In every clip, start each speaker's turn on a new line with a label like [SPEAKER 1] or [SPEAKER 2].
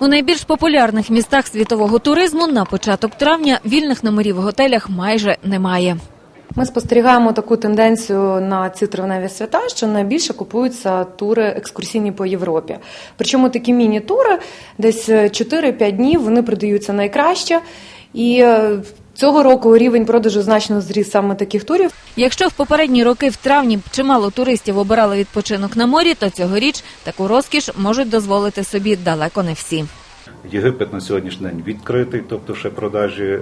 [SPEAKER 1] У найбільш популярних містах світового туризму на початок травня вільних номерів в готелях майже немає.
[SPEAKER 2] Ми спостерігаємо таку тенденцію на ці травневі свята, що найбільше купуються тури екскурсійні по Європі. Причому такі міні-тури, десь 4-5 днів, вони продаються найкраще. І е, цього року рівень продажу значно зріс саме таких турів.
[SPEAKER 1] Якщо в попередні роки в травні чимало туристів обирали відпочинок на морі, то цьогоріч таку розкіш можуть дозволити собі далеко не всі.
[SPEAKER 3] Єгипет на сьогоднішній день відкритий, тобто ще продажі е,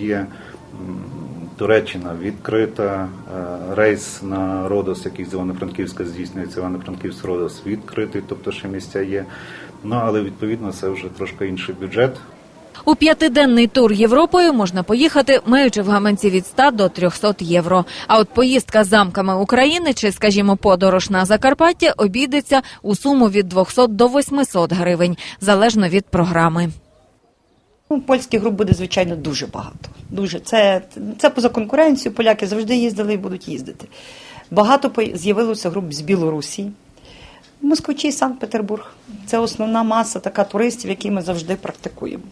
[SPEAKER 3] є. Туреччина відкрита, е, рейс на Родос, який з Івано-Франківська здійснюється, Івано-Франківськ Родос відкритий, тобто ще місця є. Ну але відповідно це вже трошки інший бюджет.
[SPEAKER 1] У п'ятиденний тур Європою можна поїхати, маючи в гаманці від 100 до 300 євро. А от поїздка замками України чи, скажімо, подорож на Закарпаття обійдеться у суму від 200 до 800 гривень, залежно від програми.
[SPEAKER 4] Ну, польських груп буде, звичайно, дуже багато. Дуже. Це, це поза конкуренцією. Поляки завжди їздили і будуть їздити. Багато з'явилося груп з Білорусі, Москвичі, Санкт-Петербург. Це основна маса така туристів, які ми завжди практикуємо.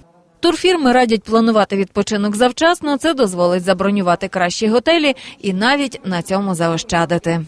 [SPEAKER 1] Турфірми радять планувати відпочинок завчасно. Це дозволить забронювати кращі готелі і навіть на цьому заощадити.